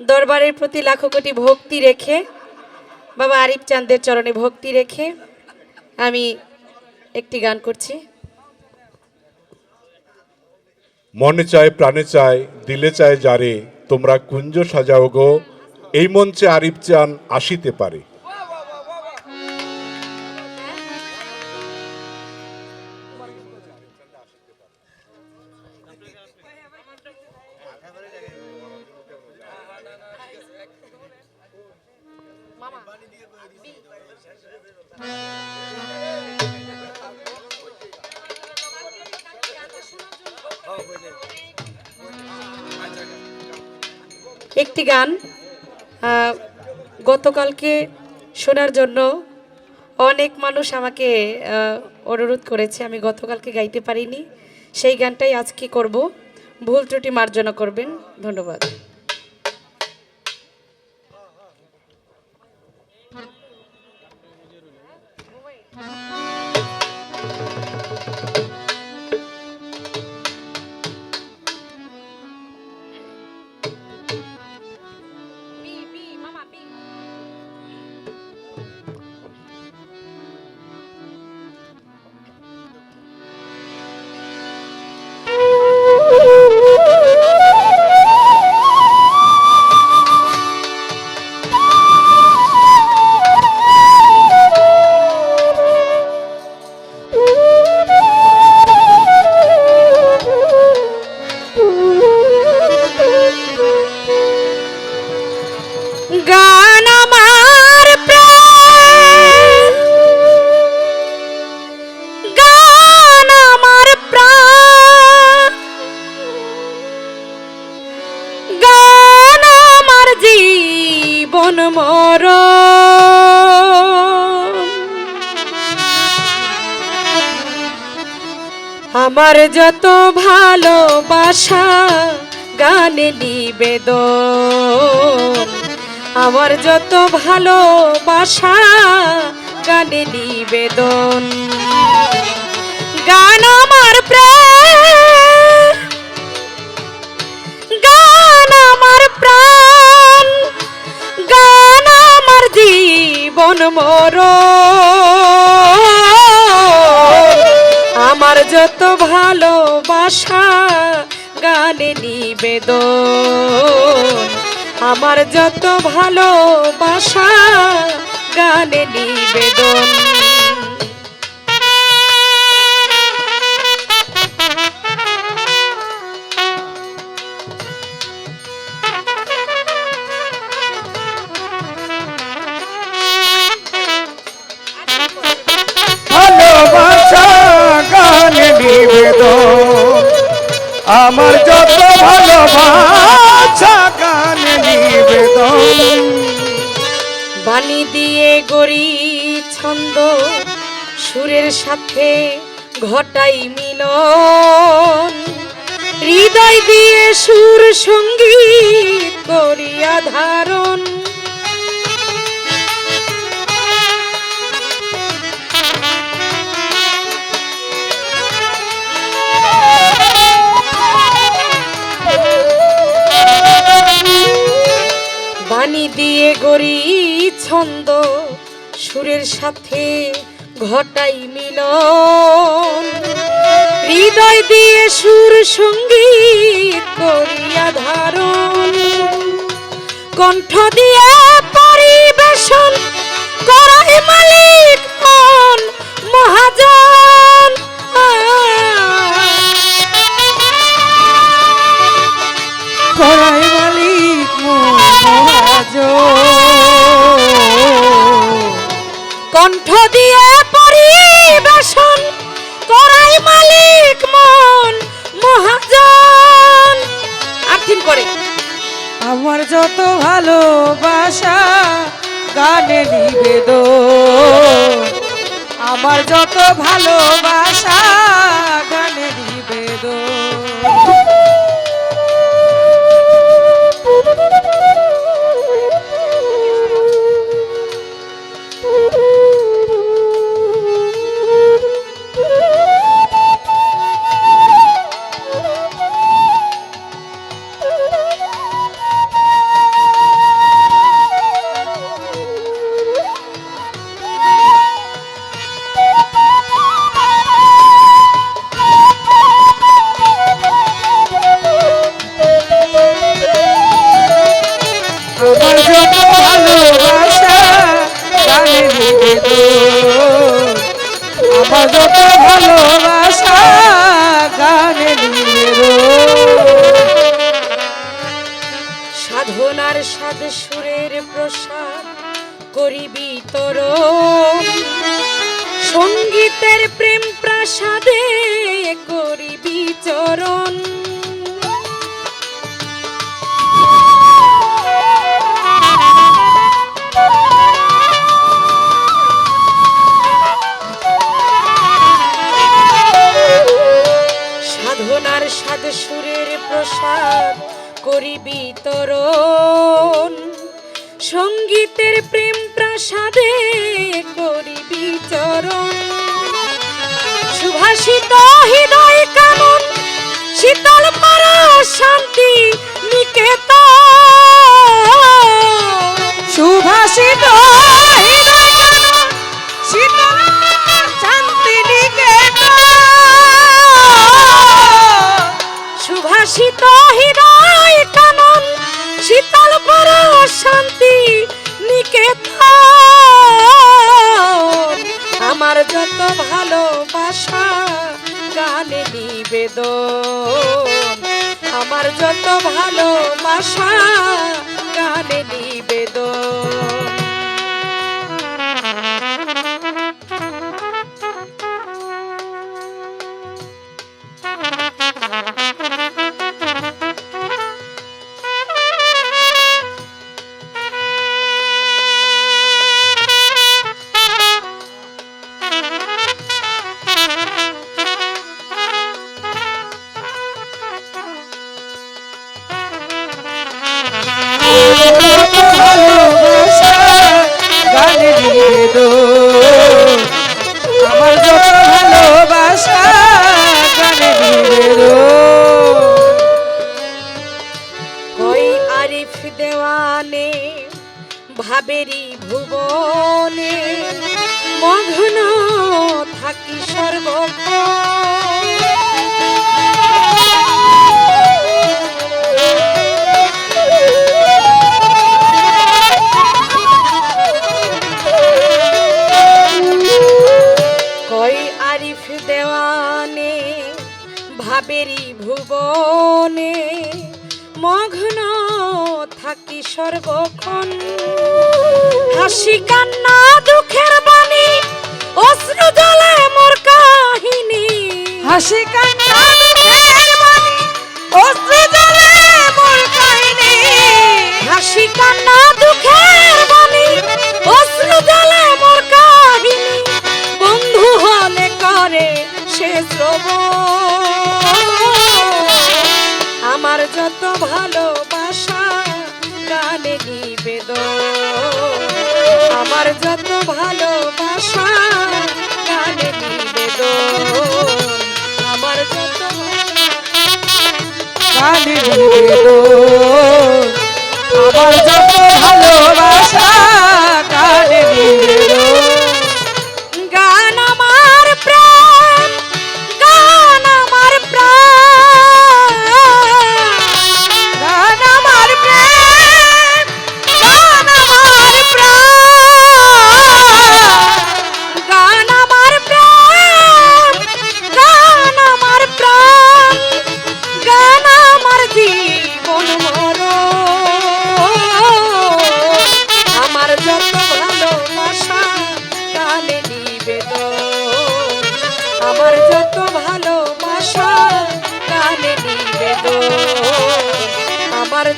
দরবারের প্রতি লাখো কোটি ভক্তি রেখে, বাবা আরিফ চাঁদের চরণে ভক্তি রেখে আমি একটি গান করছি। মনে চায়, প্রাণে চায়, দিলে চায় যারে, তোমরা কুঞ্জ সাজাও গো। এই মঞ্চে আরিফ চান আসিতে পারে। একটি গান গতকালকে শোনার জন্য অনেক মানুষ আমাকে অনুরোধ করেছে। আমি গতকালকে গাইতে পারিনি। সেই গানটাই আজকে করব। ভুল ত্রুটি মার্জনা করবেন। ধন্যবাদ। জীবন মর। আমার যত ভালোবাসা, গানে নিবেদন। আমার যত ভালোবাসা, গানে নিবেদন। গান আমার প্রাণ। জীবন মর। আমার যত ভালোবাসা গানে নিবেদন। আমার যত ভালোবাসা গানে নিবেদন। আমার যত ভালোবাসা নিবেদন। বাণী দিয়ে গড়ি ছন্দ, সুরের সাথে ঘটাই মিলন। হৃদয় দিয়ে সুর সংগীত করিয়া ধারণ। দিয়ে ছন্দ, সুরের সাথে ঘটাই মিলন। হৃদয় দিয়ে সুর সংগীত করিয়া ধারণ। কণ্ঠ দিয়ে পরিবেশন করাই মালিক। কণ্ঠ দিয়ে পরিবেশন করাই মালিক মন, মহাজন। আর্থিন করে আমার যত ভালোবাসা, গানে নিবেদন। আমার যত ভালোবাসা, গানে নিবেদন। আমার ভালোবাসা গানে সাধনার সাদ সুরের প্রসাদ করিবি তোর। সঙ্গীতের প্রেম প্রাসাদে করিবি চরণ। সাধনার সাদ সুরের প্রসাদ করিবি তরণ সঙ্গীতের প্রেম প্রাসাদে করিবি চরণ সুভাষিত হৃদয় কানন শীতল পর শান্তি নিকেত সুভাষিত শীতল পর শান্তি নিকেতন। আমার যত ভালোবাসা গানে নিবেদন। আমার যত ভালোবাসা গানে সর্বক্ষণ। হাসি কান্না দুঃখের বাণী অশ্রু জলে মোর কাহিনী। হাসি কান্না আমার ভালোবাসা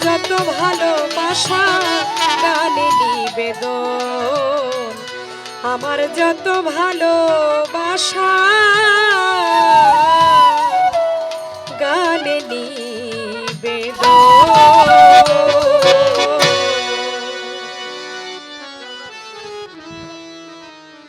যত ভালোবাসা গানে নিবেদন। আমার যত ভালোবাসা গানে নিবেদন